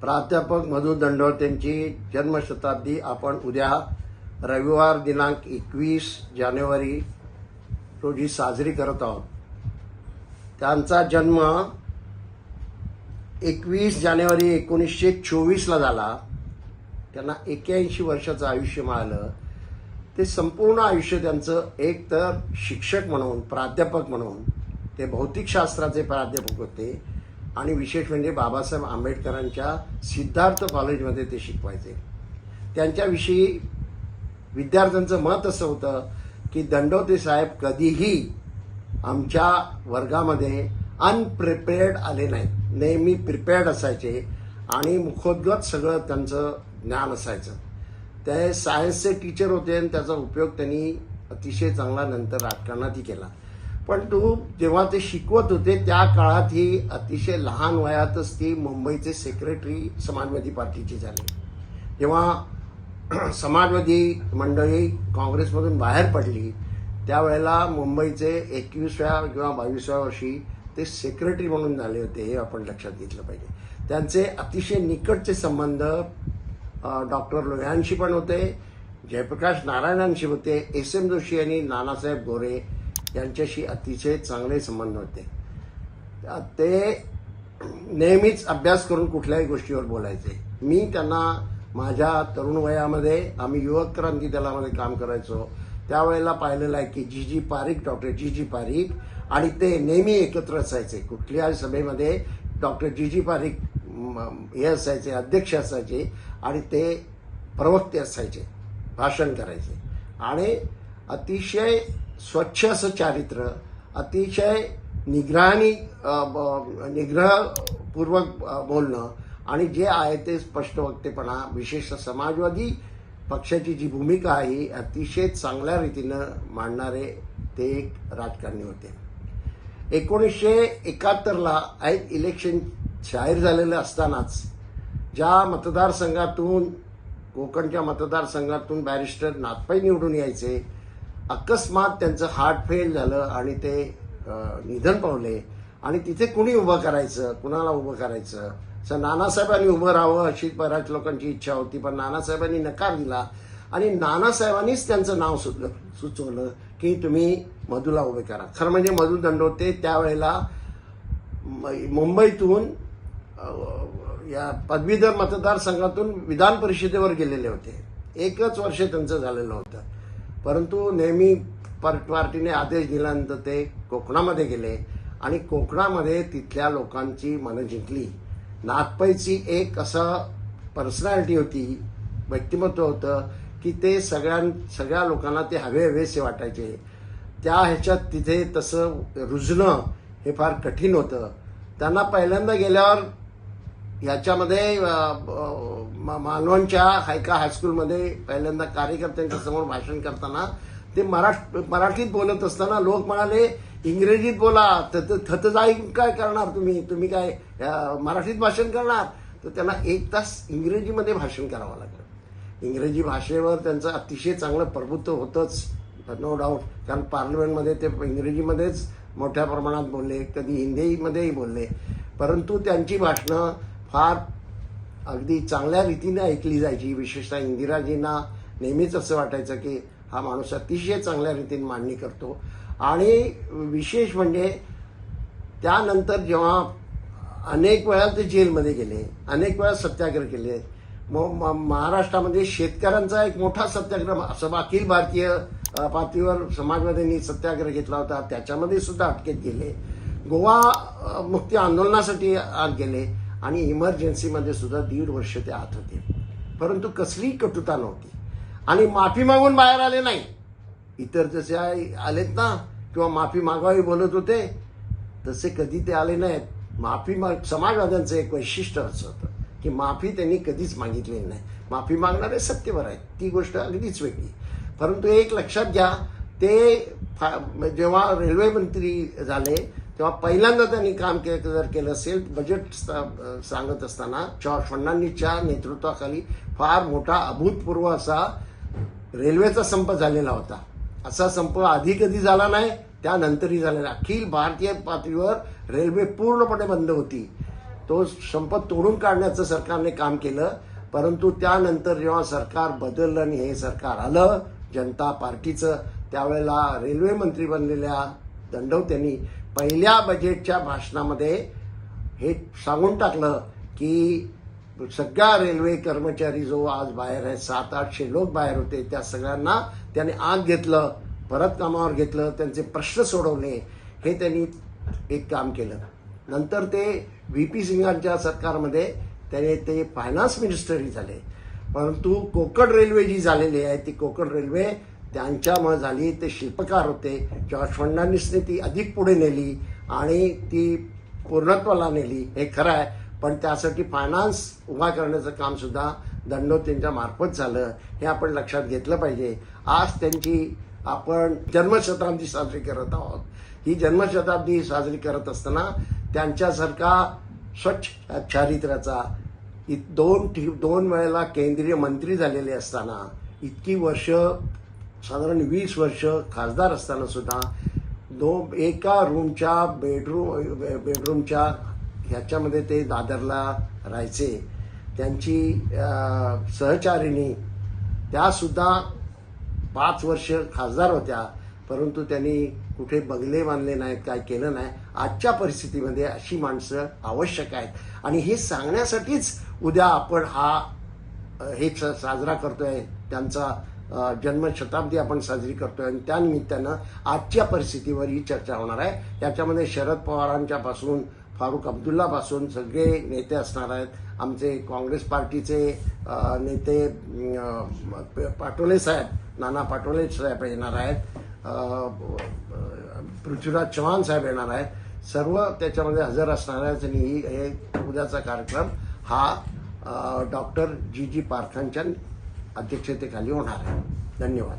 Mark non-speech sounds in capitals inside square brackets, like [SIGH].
प्राध्यापक मधु दंडवत यांची जन्मशताब्दी आपण उद्या रविवार दिनांक एकवीस जानेवारी रोजी साजरी करत आहोत. त्यांचा जन्म एकवीस जानेवारी एकोणीसशे चोवीसला झाला. त्यांना एक्याऐंशी वर्षाचं आयुष्य मिळालं. ते संपूर्ण आयुष्य त्यांचं एक तर शिक्षक म्हणून प्राध्यापक म्हणून ते भौतिकशास्त्राचे प्राध्यापक होते. आणि विशेष म्हणजे बाबासाहेब आंबेडकरांच्या सिद्धार्थ कॉलेजमध्ये ते शिकवायचे. त्यांच्याविषयी विद्यार्थ्यांचं मत असं होतं की दंडोते साहेब कधीही आमच्या वर्गामध्ये अनप्रिपेअर्ड आले नाहीत. नेहमी प्रिपेअर्ड असायचे आणि मुखोद्गत सगळं त्यांचं ज्ञान असायचं. ते सायन्सचे टीचर होते आणि त्याचा उपयोग त्यांनी अतिशय चांगला नंतर राजकारणातही केला. पण तू जेव्हा ते शिकवत होते त्या काळात ही अतिशय लहान वयातच ती मुंबईचे सेक्रेटरी समाजवादी पार्टीची झाले. जेव्हा [CLEARS THROAT] समाजवादी मंडळी काँग्रेसमधून बाहेर पडली त्यावेळेला मुंबईचे एकवीसव्या किंवा बावीसव्या वर्षी ते सेक्रेटरी म्हणून झाले होते हे आपण लक्षात घेतलं पाहिजे. त्यांचे अतिशय निकटचे संबंध डॉक्टर लोह्यांशी पण होते जयप्रकाश नारायणांशी होते एस एम जोशी आणि नानासाहेब गोरे त्यांच्याशी अतिशय चांगले संबंध होते. ते नेहमीच अभ्यास करून कुठल्याही गोष्टीवर बोलायचे. मी त्यांना माझ्या तरुण वयामध्ये आम्ही युवक क्रांती दलामध्ये काम करायचो. त्यावेळेला पाहिलेलं आहे की G G Parikh doctor G G Parikh आणि ते नेहमी एकत्र असायचे. कुठल्याही सभेमध्ये डॉक्टर जी जी पारीख हे असायचे अध्यक्ष असायचे आणि ते प्रवक्ते असायचे भाषण करायचे. आणि अतिशय स्वच्छ असं चारित्र्य अतिशय निग्रहानी ब- निग्रहपूर्वक बोलणं आणि जे आहे ते स्पष्ट वक्तेपणा विशेषतः समाजवादी पक्षाची जी भूमिका आहे ही अतिशय चांगल्या रीतीनं मांडणारे ते एक राजकारणी होते. एकोणीसशे एकाहत्तरला ऐन इलेक्शन जाहीर झालेलं असतानाच ज्या मतदारसंघातून कोकणच्या मतदारसंघातून बॅरिस्टर नाथपाई निवडून यायचे अकस्मात त्यांचं हार्ट फेल झालं आणि ते निधन पावले. आणि तिथे कुणी उभं करायचं? कुणाला उभं करायचं? सर नानासाहेबांनी उभं राहावं अशी बऱ्याच लोकांची इच्छा होती पण नानासाहेबांनी नकार दिला. आणि नानासाहेबांनीच त्यांचं नाव सुचलं सुचवलं की तुम्ही मधूला उभे करा. खरं म्हणजे मधू दंडोते त्यावेळेला म- मुंबईतून या पदवीधर मतदारसंघातून विधान परिषदेवर गेलेले होते. एकच वर्ष त्यांचं झालेलं होतं. परंतु नेहमी पार्टीने आदेश दिल्यानंतर ते कोकणामध्ये गेले आणि कोकणामध्ये तिथल्या लोकांची मनं जिंकली. नाथपाईची एक असं पर्सनॅलिटी होती व्यक्तिमत्व होतं की ते सगळ्यां सगळ्या लोकांना ते हवे हवेसे वाटायचे. त्या ह्याच्यात तिथे तसं रुजणं हे फार कठीण होतं. त्यांना पहिल्यांदा गेल्यावर याच्यामध्ये मालवणच्या हायका हायस्कूलमध्ये पहिल्यांदा कार्यकर्त्यांच्या समोर भाषण करताना ते मराठ मराठीत बोलत असताना लोक म्हणाले इंग्रजीत बोला थत थतजाई काय करणार तुम्ही? तुम्ही काय मराठीत भाषण करणार? तर त्यांना एक तास इंग्रजीमध्ये भाषण करावं लागलं. इंग्रजी भाषेवर त्यांचं अतिशय चांगलं प्रभुत्व होतंच नो डाऊट कारण पार्लमेंटमध्ये ते इंग्रजीमध्येच मोठ्या प्रमाणात बोलले कधी हिंदीमध्येही बोलले. परंतु त्यांची भाषणं फार अगदी चांगल्या रीतीने ऐकली जायची. विशेषतः इंदिराजींना नेहमीच असं वाटायचं की हा माणूस अतिशय चांगल्या रीतीने मांडणी करतो. आणि विशेष म्हणजे त्यानंतर जेव्हा अनेक वेळा ते जेलमध्ये गेले अनेक वेळा सत्याग्रह केले. मग म- महाराष्ट्रामध्ये शेतकऱ्यांचा एक मोठा सत्याग्रह असं अखिल भारतीय पातळीवर समाजवाद्यांनी सत्याग्रह घेतला होता. त्याच्यामध्ये सुद्धा अटकेत गेले. गोवा मुक्ती आंदोलनासाठी आत गेले. आणि इमर्जन्सीमध्ये सुद्धा दीड वर्ष ते आत होते. परंतु कसलीही कटुता नव्हती. आणि माफी मागून बाहेर आले नाही. इतर जसे आलेत ना किंवा माफी मागावी बोलत होते तसे कधी ते आले नाहीत. माफी माग समाजवाद्यांचं एक वैशिष्ट्य असं होतं की माफी त्यांनी कधीच मागितलेली नाही. माफी मागणारे सत्यवर आहेत. ती गोष्ट अगदीच वेगळी. परंतु एक लक्षात घ्या ते फा- जेव्हा रेल्वे मंत्री झाले तेव्हा पहिल्यांदा त्यांनी काम के जर केलं असेल बजेट सांगत असताना जॉर्ज फर्नांडिसच्या नेतृत्वाखाली फार मोठा अभूतपूर्व असा रेल्वेचा संप झालेला होता. असा संप आधी कधी झाला नाही त्यानंतरही झालेला. अखिल भारतीय पातळीवर रेल्वे पूर्णपणे बंद होती. तो संप तोडून काढण्याचं सरकारने काम केलं परंतु त्यानंतर जेव्हा सरकार बदललं आणि हे सरकार आलं जनता पार्टीचं त्यावेळेला रेल्वे मंत्री बनलेल्या दंडवत्यांनी पहिल्या बजेटच्या भाषणामध्ये हे सांगून टाकलं की सगळ्या रेल्वे कर्मचारी जो आज बाहेर आहेत सात आठशे लोक बाहेर होते त्या सगळ्यांना त्याने आत घेतलं परत कामावर घेतलं त्यांचे प्रश्न सोडवले. हे त्यांनी एक काम केलं. नंतर ते व्ही पी सिंगांच्या सरकारमध्ये त्याने ते फायनान्स मिनिस्टरही झाले. परंतु कोकण रेल्वे जी झालेली आहे ती कोकण रेल्वे त्यांच्यामुळे झाली ते शिल्पकार होते. जॉर्ज फर्नांडिसने ती अधिक पुढे नेली आणि ती पूर्णत्वाला नेली. हे खरं आहे. पण त्यासाठी फायनान्स उभा करण्याचं काम सुद्धा दंडोतींच्या मार्फत झालं. हे आपण लक्षात घेतलं पाहिजे. आज त्यांची आपण जन्मशताब्दी साजरी करत आहोत. ही जन्मशताब्दी साजरी करत असताना त्यांच्यासारखा स्वच्छ चारित्र्याचा दोन ठी- दोन वेळेला केंद्रीय मंत्री झालेले असताना इतकी वर्ष साधारण वीस वर्ष खासदार असताना सुद्धा दो एका रूमच्या बेडरूम बेडरूमच्या ह्याच्यामध्ये ते दादरला राहायचे. त्यांची सहचारिणी त्यासुद्धा पाच वर्ष खासदार होत्या. परंतु त्यांनी कुठे बंगले बांधले नाहीत काय केलं नाही. आजच्या परिस्थितीमध्ये अशी माणसं आवश्यक आहेत. आणि हे सांगण्यासाठीच उद्या आपण हा हे स- साजरा करतोय. त्यांचा जन्मशताब्दी आपण साजरी करतोय आणि त्या निमित्तानं आजच्या परिस्थितीवर ही चर्चा होणार आहे. याच्यामध्ये शरद पवारांच्या पासून फारुख अब्दुल्ला पासून सगळे नेते असणार आहेत. आमचे काँग्रेस पार्टीचे नेते पाटोले साहेब नाना पाटोले साहेब येणार आहेत. पृथ्वीराज चव्हाण साहेब येणार आहेत. सर्व त्याच्यामध्ये हजर असणार आहेत आणि ही- हे उद्याचा कार्यक्रम हा डॉक्टर जी जी पार्थांच्या अध्यक्षतेखाली होणार आहे. धन्यवाद.